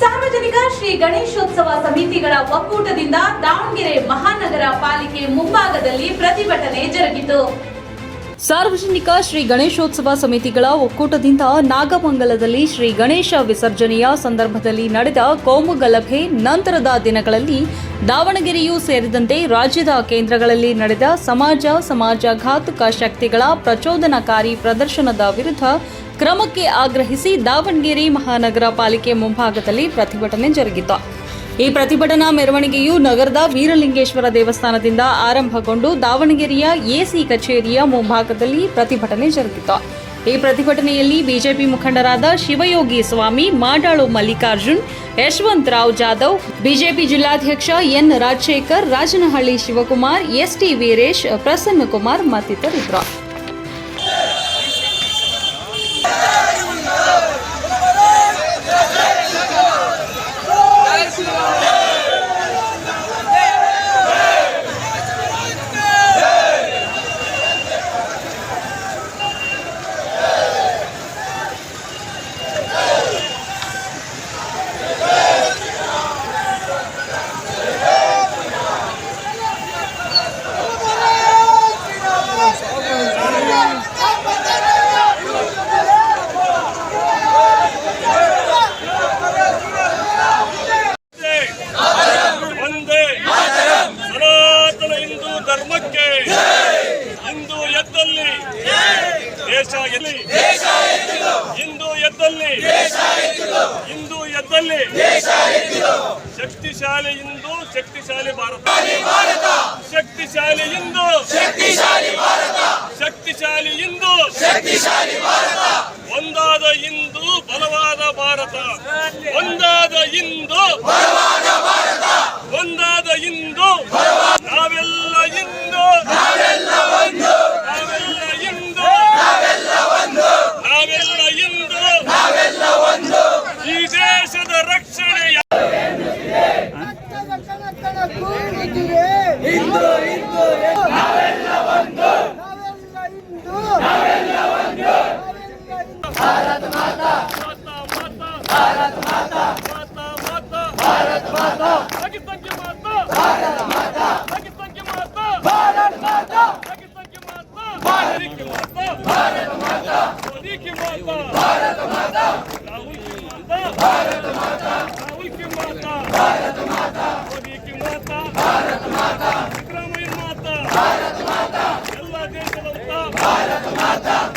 ಸಾರ್ವಜನಿಕ ಶ್ರೀ ಗಣೇಶೋತ್ಸವ ಸಮಿತಿಗಳ ಒಕ್ಕೂಟದಿಂದ ದಾವಣಗೆರೆ ಮಹಾನಗರ ಪಾಲಿಕೆ ಮುಂಭಾಗದಲ್ಲಿ ಪ್ರತಿಭಟನೆ ಜರುಗಿತು. ಸಾರ್ವಜನಿಕ ಶ್ರೀ ಗಣೇಶೋತ್ಸವ ಸಮಿತಿಗಳ ಒಕ್ಕೂಟದಿಂದ ನಾಗಮಂಗಲದಲ್ಲಿ ಶ್ರೀ ಗಣೇಶ ವಿಸರ್ಜನೆಯ ಸಂದರ್ಭದಲ್ಲಿ ನಡೆದ ಕೋಮು ಗಲಭೆ ನಂತರದ ದಿನಗಳಲ್ಲಿ ದಾವಣಗೆರೆಯೂ ಸೇರಿದಂತೆ ರಾಜ್ಯದ ಕೇಂದ್ರಗಳಲ್ಲಿ ನಡೆದ ಸಮಾಜ, ಸಮಾಜಘಾತುಕ ಶಕ್ತಿಗಳ ಪ್ರಚೋದನಕಾರಿ ಪ್ರದರ್ಶನದ ವಿರುದ್ಧ ಕ್ರಮಕ್ಕೆ ಆಗ್ರಹಿಸಿ ದಾವಣಗೆರೆ ಮಹಾನಗರ ಪಾಲಿಕೆ ಮುಂಭಾಗದಲ್ಲಿ ಪ್ರತಿಭಟನೆ ಜರುಗಿತು. ಈ ಪ್ರತಿಭಟನಾ ಮೆರವಣಿಗೆಯು ನಗರದ ವೀರಲಿಂಗೇಶ್ವರ ದೇವಸ್ಥಾನದಿಂದ ಆರಂಭಗೊಂಡು ದಾವಣಗೆರೆಯ ಎಸಿ ಕಚೇರಿಯ ಮುಂಭಾಗದಲ್ಲಿ ಪ್ರತಿಭಟನೆ ಜರುಗಿತು. ಈ ಪ್ರತಿಭಟನೆಯಲ್ಲಿ ಬಿಜೆಪಿ ಮುಖಂಡರಾದ ಶಿವಯೋಗಿ ಸ್ವಾಮಿ, ಮಾಡಾಳು ಮಲ್ಲಿಕಾರ್ಜುನ್, ಯಶವಂತ್ ರಾವ್ ಜಾಧವ್, ಬಿಜೆಪಿ ಜಿಲ್ಲಾಧ್ಯಕ್ಷ ಎನ್ ರಾಜಶೇಖರ್, ರಾಜನಹಳ್ಳಿ ಶಿವಕುಮಾರ್, ಎಸ್ಟಿ ವೀರೇಶ್ ಪ್ರಸನ್ನ ಕುಮಾರ್ ಮತ್ತಿತರಿದ್ದರು. ದೇಶ ಎಲ್ಲಿ ಇಂದು ಎದ್ದಲ್ಲಿ. ಹಿಂದೂ ಎದ್ದಲ್ಲಿ. ಶಕ್ತಿಶಾಲಿ ಇಂದು ಶಕ್ತಿಶಾಲಿ ಭಾರತ. ಶಕ್ತಿಶಾಲಿ ಇಂದು. ಶಕ್ತಿಶಾಲಿ ಹಿಂದೂ ಒಂದಾದ ಇಂದು ಬಲವಾದ ಭಾರತ. ಒಂದಾದ ಹಿಂದೂ ಭಾರತ ಮಾತಾ ಮಾತಾ ಮಾತಾ ಭಾರತ ಮಾತಾ ಪಾಕಿಸ್ತಾನಕ್ಕೆ ಮಾತಾ ಭಾರತ ಮಾತಾ ಪಾಕಿಸ್ತಾನಕ್ಕೆ ಮಾತಾ ಭಾರತ ಮಾತಾ ಪಾಕಿಸ್ತಾನಕ್ಕೆ ಮಾತಾ ಭಾರತಕ್ಕೆ ಮಾತಾ ಭಾರತ ಮಾತಾ ಮೋದಿಗೆ ಮಾತಾ ಭಾರತ ಮಾತಾ ರಾಹುಲ್ की माता भारत माता राहुल की माता भारत माता मोदी की माता भारत माता ಸಿದ್ದರಾಮಯ್ಯ ಮಾತಾ ಭಾರತ ಮಾತಾ ಎಲ್ಲ ದೇಶದ ಭಾರತ ಮಾತಾ ಮಾತಾ ಮಾತಾ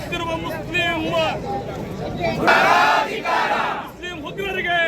ಮಾಡುತ್ತಿರುವ ಮುಸ್ಲಿಂ. ಮುಸ್ಲಿಂ ಉಗ್ರರಿಗೆ